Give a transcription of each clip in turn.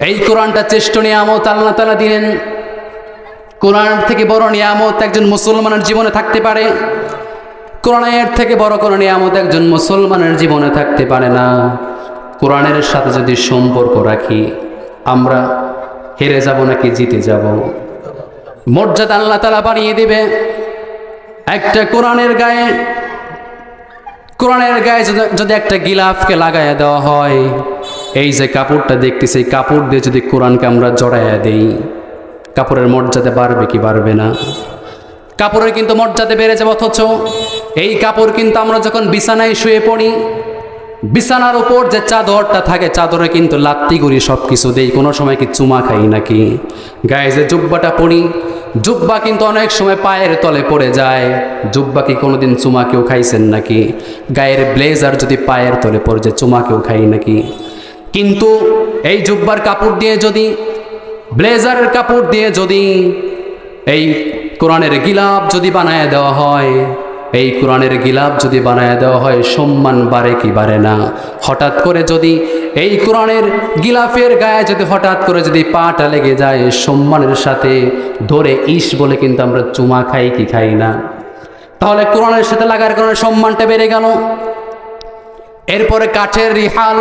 এই কোরআনটা চেষ্ট নিয়ামত, আল্লাহ তালা দিলেন। কোরআন থেকে বড় নিয়ামত একজন মুসলমানের জীবনে থাকতে পারে। কোরআনের থেকে বড় কোনো নিয়ামত একজন মুসলমানের জীবনে থাকতে পারে না। কোরআনের সাথে যদি সম্পর্ক রাখি, আমরা হেরে যাব নাকি জিতে যাব? মর্যাদা আল্লাহ তালা বানিয়ে দিবে। একটা কোরআনের গায়ে কোরআনের গায়ে যদি- একটা গিলাফকে লাগাইয়া দেওয়া হয় এই যে কাপড়টা দেখতেছি কাপড় দিয়ে যদি কোরআনকে আমরা জড়াইয়া দেই, কাপড়ের মর্যাদা বাড়বে কি বাড়বে না? কাপড়ের কিন্তু মর্যাদা বেড়ে যাবে অথচ। এই কাপড় কিন্তু আমরা যখন বিছানায় শুয়ে পড়ি, বিছানার উপর যে চাদরটা থাকে, চাদরে কিন্তু লাত্তি করি সব কিছু দেই, কোনো সময় কি চুমা খাই নাকি? গায়ে যে জুব্বাটা পড়ি জুব্বা কিন্তু অনেক সময় পায়ের তলে পড়ে যায়। জুব্বা কি কোনোদিন চুমা কেউ খাইছেন নাকি? গায়ের ব্লেজার যদি পায়ের তলে পড়ে যায়, চুমা কেউ খাই নাকি? কিন্তু এই জুব্বার কাপড় দিয়ে যদি, ব্লেজারের কাপড় দিয়ে যদি এই কোরআনের গিলাপ যদি বানায় দেওয়া হয়, এই কোরআনের গিলাপ যদি বানায় দেওয়া হয়, সম্মান বাড়ে কি বাড়ে না? হঠাৎ করে যদি এই কোরআনের গিলাফের গায়ে যদি হঠাৎ করে যদি পাটা লেগে যায়, সম্মানের সাথে ধরে ইস বলে কিন্তু আমরা চুমা খাই কি খাই না? তাহলে কোরআনের সাথে লাগার কারণে সম্মানটা বেড়ে গেল। এরপরে কাঠের রিহাল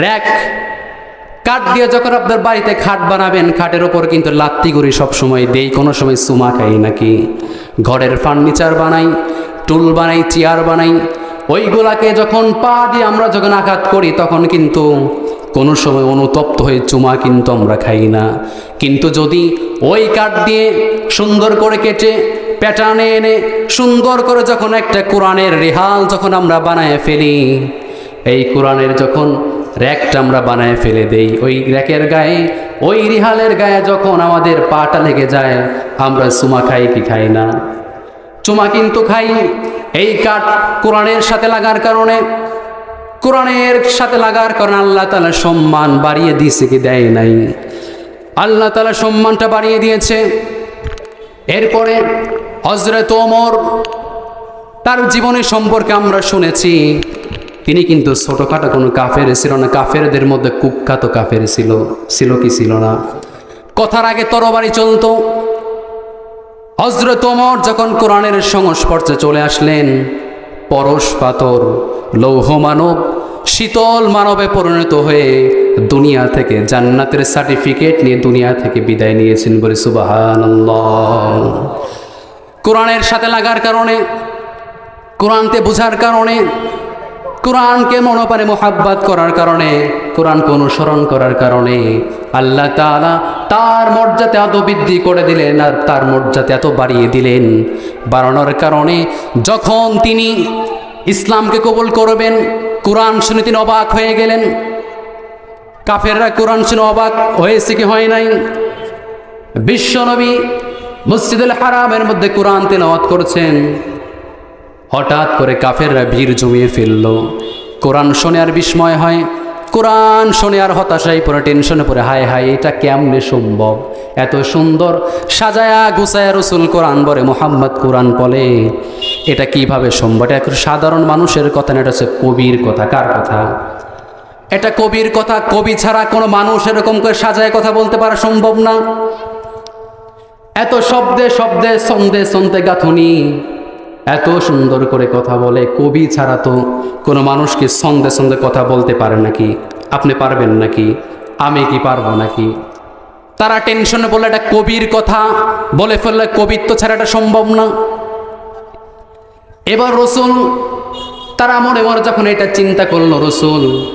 র্যাক। কাঠ দিয়ে যখন আপনার বাড়িতে খাট বানাবেন, খাটের ওপর কিন্তু লাত্তি করি সবসময় দেই, কোনো সময় সুমা খাই নাকি। ঘরের ফার্নিচার বানাই, টুল বানাই, চেয়ার বানাই। ওইগুলাকে যখন পা দিয়ে আমরা যখন আঘাত করি, তখন কিন্তু কোনো সময় অনুতপ্ত হয়ে চুমা কিন্তু আমরা খাই না। কিন্তু যদি ওই কাঠ দিয়ে সুন্দর করে কেটে, প্যাটার্নে এনে সুন্দর করে যখন একটা কোরআনের রেহাল যখন আমরা বানায় ফেলি, এই কোরআনের যখন র্যাকটা আমরা বানায় ফেলে দেই। ওই র্যাকের গায়ে, ওই রিহালের গায়ে যখন আমাদের পাটা লেগে যায়, আমরা চুমা খাই কি খাই না। চুমা কিন্তু খাই। এই কাঠ কোরআনের সাথে লাগার কারণে, কোরআনের সাথে লাগার কারণে আল্লাহ তালা সম্মান বাড়িয়ে দিয়েছে কি দেয় নাই। আল্লাহ তালা সম্মানটা বাড়িয়ে দিয়েছে। এরপরে হজরত ওমর, তার জীবনের সম্পর্কে আমরা শুনেছি তিনি কিন্তু ছোটোখাটো কোনো কাফের ছিল না। কাফেরদের মধ্যে কুখ্যাত কাফের ছিল। ছিল কি ছিল না? কথার আগে তরবারি চলতো। হজরত ওমর যখন কোরআনের সংস্পর্শে চলে আসলেন, পরশ পাথর, লৌহ মানব, শীতল মানবে পরিণত হয়ে দুনিয়া থেকে জান্নাতের সার্টিফিকেট নিয়ে দুনিয়া থেকে বিদায় নিয়েছেন বলে সুবাহান কোরআনের সাথে লাগার কারণে কোরআনতে বোঝার কারণে কোরআনকে মনোপারে মোহাব্বাত করার কারণে, কোরআনকে অনুসরণ করার কারণে আল্লাহ তালা তার মর্যাদা এত বৃদ্ধি করে দিলেন আর তার মর্যাদা এত বাড়িয়ে দিলেন। বাড়ানোর কারণে যখন তিনি ইসলামকে কবুল করবেন, কোরআন শুনে তিনি অবাক হয়ে গেলেন। কাফেররা কোরআন শুনে অবাক হয়েছে কি হয় নাই? বিশ্বনবী মসজিদুল হারামের মধ্যে কোরআন তেলাওয়াত করছেন। হঠাৎ করে কাফেররা ভিড় জমিয়ে ফেলল। কোরআন শোনে আর বিস্ময় হয়। কোরআন শোনে আর হতাশায় পরে টেনশনে পরে হায় হায়, এটা কেমনে সম্ভব? এত সুন্দর সাজায়া গুছায়া রসুল কোরআন বলে, মোহাম্মদ কোরআন বলে। এটা কীভাবে সম্ভব? এটা সাধারণ মানুষের কথা না, এটা হচ্ছে কবির কথা। কার কথা? এটা কবির কথা, কবি ছাড়া কোনো মানুষ এরকম করে সাজায় কথা বলতে পারা সম্ভব না। এত শব্দে শব্দে ছন্দে ছন্দে গাঁথুনি। এত সুন্দর করে কথা বলে, কবি ছাড়া তো কোনো মানুষকে ছন্দে ছন্দে কথা বলতে পারে নাকি? আপনি পারবেন নাকি? আমি কি পারব নাকি? তারা টেনশনে বলে, এটা কবির কথা। বলে ফেললে কবিত্ব ছাড়া এটা সম্ভব না। এবার রসুল, তারা মনে মনে যখন এটা চিন্তা করল, রসুল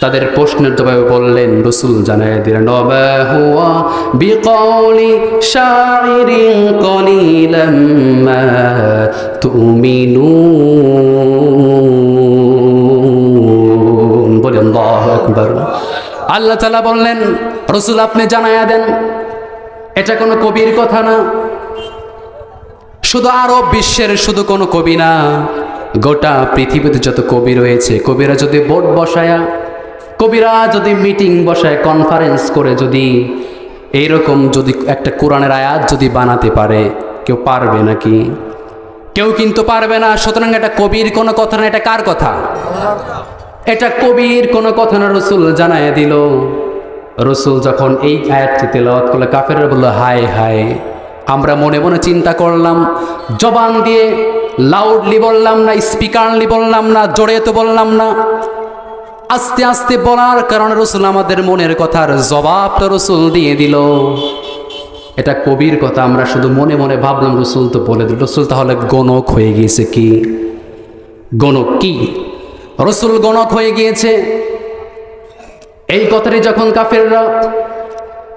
তাদের প্রশ্নের জবাবে বললেন, রসুল জানায় দিলেন, "ওমা হুয়া বিকৌলি শাইরিন কলিলাম তুমিনুন। বলে, আল্লাহু আকবার। আল্লাহ তাআলা বললেন, রসুল আপনি জানায়া দেন, এটা কোনো কবির কথা না। শুধু আরব বিশ্বের শুধু কোনো কবি না, গোটা পৃথিবীতে যত কবি রয়েছে, কবিরা যদি বোর্ড বসায়া কবিরা যদি মিটিং বসায় কনফারেন্স করে যদি, এইরকম যদি একটা কোরআনের আয়াত যদি বানাতে পারে, কেউ পারবে নাকি? কেউ কিন্তু পারবে না। সুতরাং এটা কবির কোনো কথা না, এটা কার কথা? এটা কবির কোনো কথা না, রসুল জানায় দিল। রসুল যখন এই আয়াতটি তেলাওয়াত করলে, কাফেররা বলল, হায় হায়, আমরা মনে মনে চিন্তা করলাম, জবান দিয়ে লাউডলি বললাম না স্পিকারলি বললাম না, জোরে তো বললাম না আস্তে আস্তে বলার কারণে রসুল আমাদের মনের কথার জবাবটা রসুল দিয়ে দিল। এটা কবির কথা, আমরা শুধু মনে মনে ভাবলাম, রসুল তো বলে দিল, রসুল তাহলে গণক হয়ে গিয়েছে কি? গণক কি? রসুল গণক হয়ে গিয়েছে। এই কথাটি যখন কাফেররা,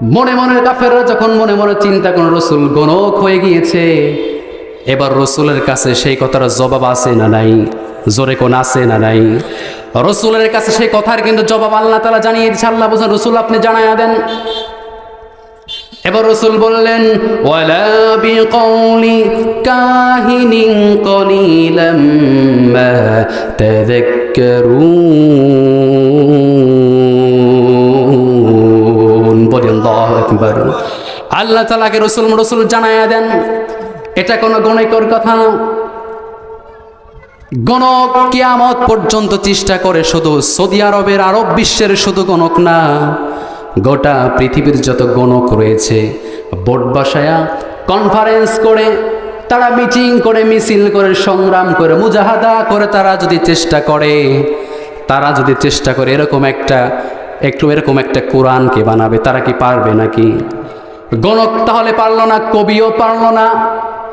মনে মনে কাফেররা যখন মনে মনে চিন্তা করে রসুল গণক হয়ে গিয়েছে। এবার রসুলের কাছে সেই কথার জবাব আছে না নাই? জোরে কোন আছে না নাই? রসুলের কাছে সেই কথার কিন্তু জবাব আল্লাহ তালা জানিয়ে দিচ্ছে আল্লাহ বলছেন, রসুল, আপনি জানাইয়া দেন। এবার রসুল বললেন বলেন আল্লাহু তালাকে রসুল রসুল জানায়া দেন। এটা কোনো গণিকর কথা। না গণক কিয়ামত পর্যন্ত চেষ্টা করে শুধু সৌদি আরবের আরব বিশ্বের শুধু গণক না, গোটা পৃথিবীর যত গণক রয়েছে, বোর্ড বাসায়া কনফারেন্স করে, তারা মিটিং করে, মিছিল করে, সংগ্রাম করে, মুজাহাদা করে তারা যদি চেষ্টা করে, তারা যদি চেষ্টা করে, এরকম একটা, একটু এরকম একটা কোরআনকে বানাবে, তারা কি পারবে নাকি? গণক তাহলে পারল না, কবিও পারল না।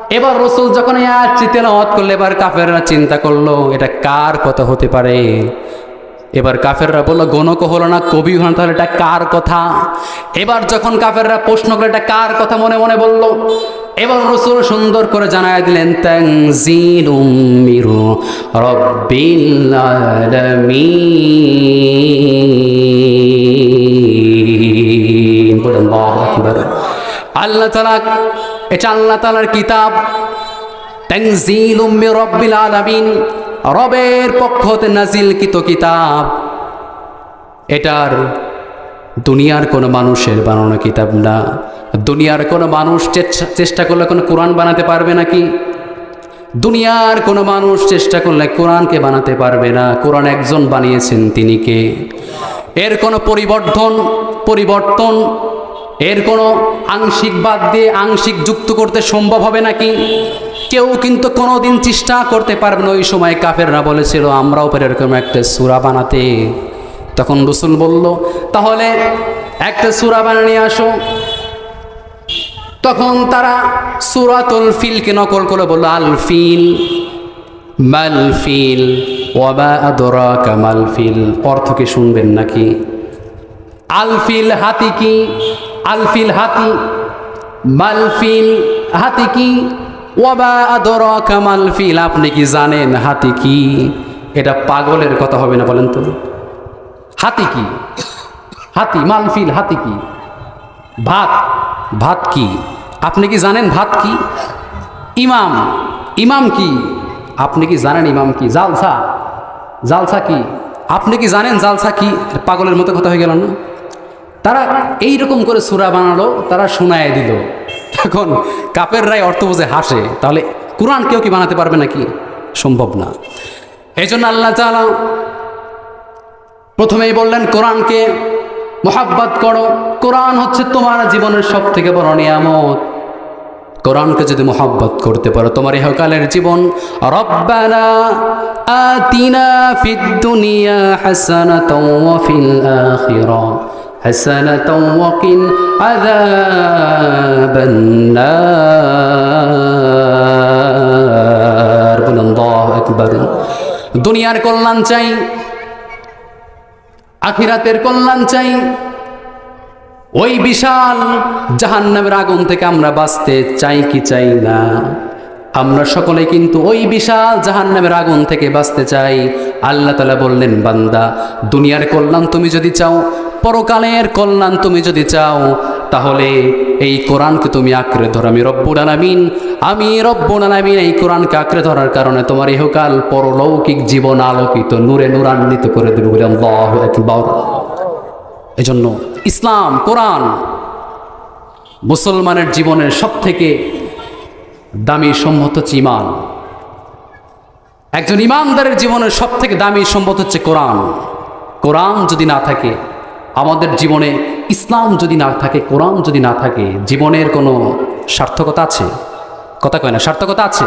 এবার রসুল যখন এই আয়াতটি তেলাওয়াত করলে এবার কাফেররা চিন্তা করল এটা কার কথা হতে পারে? এবার কাফেররা বলল গণক হলো না কবি হলো না, তাহলে এটা কার কথা? এবার যখন কাফেররা প্রশ্ন করে এটা কার কথা মনে মনে বলল এবার রসুল সুন্দর করে জানায় দিলেন আল্লাহ তাআলা এটা আল্লাহ তালার কিতাব। রব্বিল আলামিন। রবের পক্ষ নাজিলকৃত কিতাব। এটার দুনিয়ার কোনো মানুষের বানানো কিতাব না। দুনিয়ার কোনো মানুষ চেষ্টা- চেষ্টা করলে কোনো কোরআন বানাতে পারবে নাকি? দুনিয়ার কোনো মানুষ চেষ্টা করলে কোরআনকে বানাতে পারবে না। কোরআন একজন বানিয়েছেন তিনি কে? এর কোনো পরিবর্তন পরিবর্তন এর কোনো আংশিক বাদ দিয়ে আংশিক যুক্ত করতে সম্ভব হবে নাকি? কেউ কিন্তু কোনোদিন চেষ্টা করতে পারবে না। ওই সময় কাফেররা বলেছিল, আমরাও পারি এরকম একটা সুরা বানাতে। তখন রসুল বলল, তাহলে একটা সুরা বানিয়ে নিয়ে আসো। তখন তারা সুরাতুল ফিলকে নকল করে বলল, আল ফিল, মাল ফিল ওয়াবা ফিল। অর্থ কি শুনবেন নাকি? আলফিল হাতি কি? আলফিল হাতি, মালফিল হাতি কি? ওয়াবা আদরা কামাল ফিল আপনি কি জানেন হাতি কি? এটা পাগলের কথা হবে না বলেন তো। হাতি কি? হাতি, মালফিল হাতি কি? ভাত ভাত কি? আপনি কি জানেন ভাত কি? ইমাম ইমাম কি? আপনি কি জানেন ইমাম কি? জালসা জালসা কি? আপনি কি জানেন জালসা কি? পাগলের মতো কথা হয়ে গেল না? তারা এই রকম করে সুরা বানালো, তারা শোনায় দিল। তখন কাপের রায় অর্থ বুঝে হাসে, তাহলে কোরআন কেউ কি বানাতে পারবে নাকি? সম্ভব না। এই জন্য আল্লাহ তাআলা প্রথমেই বললেন, কোরআনকে মোহাব্বত করো। কোরআন হচ্ছে তোমার জীবনের সব থেকে বড় নিয়ামত। কোরআনকে যদি মোহাব্বত করতে পারো, তোমার ইহকালের জীবন, রব্বানা আতিনা ফিদ দুনিয়া হাসানাতাও ফিল আখিরা। ওয়া কিন আযাবান নার বলুন, আল্লাহু আকবার। দুনিয়ার কল্যাণ চাই, আখিরাতের কল্যাণ চাই। ওই বিশাল জাহান্নামের আগুন থেকে আমরা বাঁচতে চাই কি চাই না? আমরা সকলে কিন্তু ওই বিশাল জাহান্নামের আগুন থেকে বাঁচতে চাই। আল্লাহ তালা বললেন, বান্দা, দুনিয়ার কল্যাণ তুমি যদি চাও, পরকালের কল্যাণ তুমি যদি চাও, তাহলে এই কোরআনকে তুমি আঁকড়ে ধরো। আমি রব্বুল আলামিন, আমি রব্বুল আলামিন এই কোরআনকে আঁকড়ে ধরার কারণে তোমার ইহকাল পরলৌকিক জীবন আলোকিত, নূরে নূরান্বিত করে আকবার। এজন্য ইসলাম, কোরআন মুসলমানের জীবনের সব থেকে দামি সম্মত হচ্ছে ইমান একজন ইমানদারের জীবনের সব থেকে দামি সম্মত হচ্ছে কোরআন। কোরআন যদি না থাকে, আমাদের জীবনে ইসলাম যদি না থাকে, কোরআন যদি না থাকে, জীবনের কোনো সার্থকতা আছে? কথা কয় না, সার্থকতা আছে?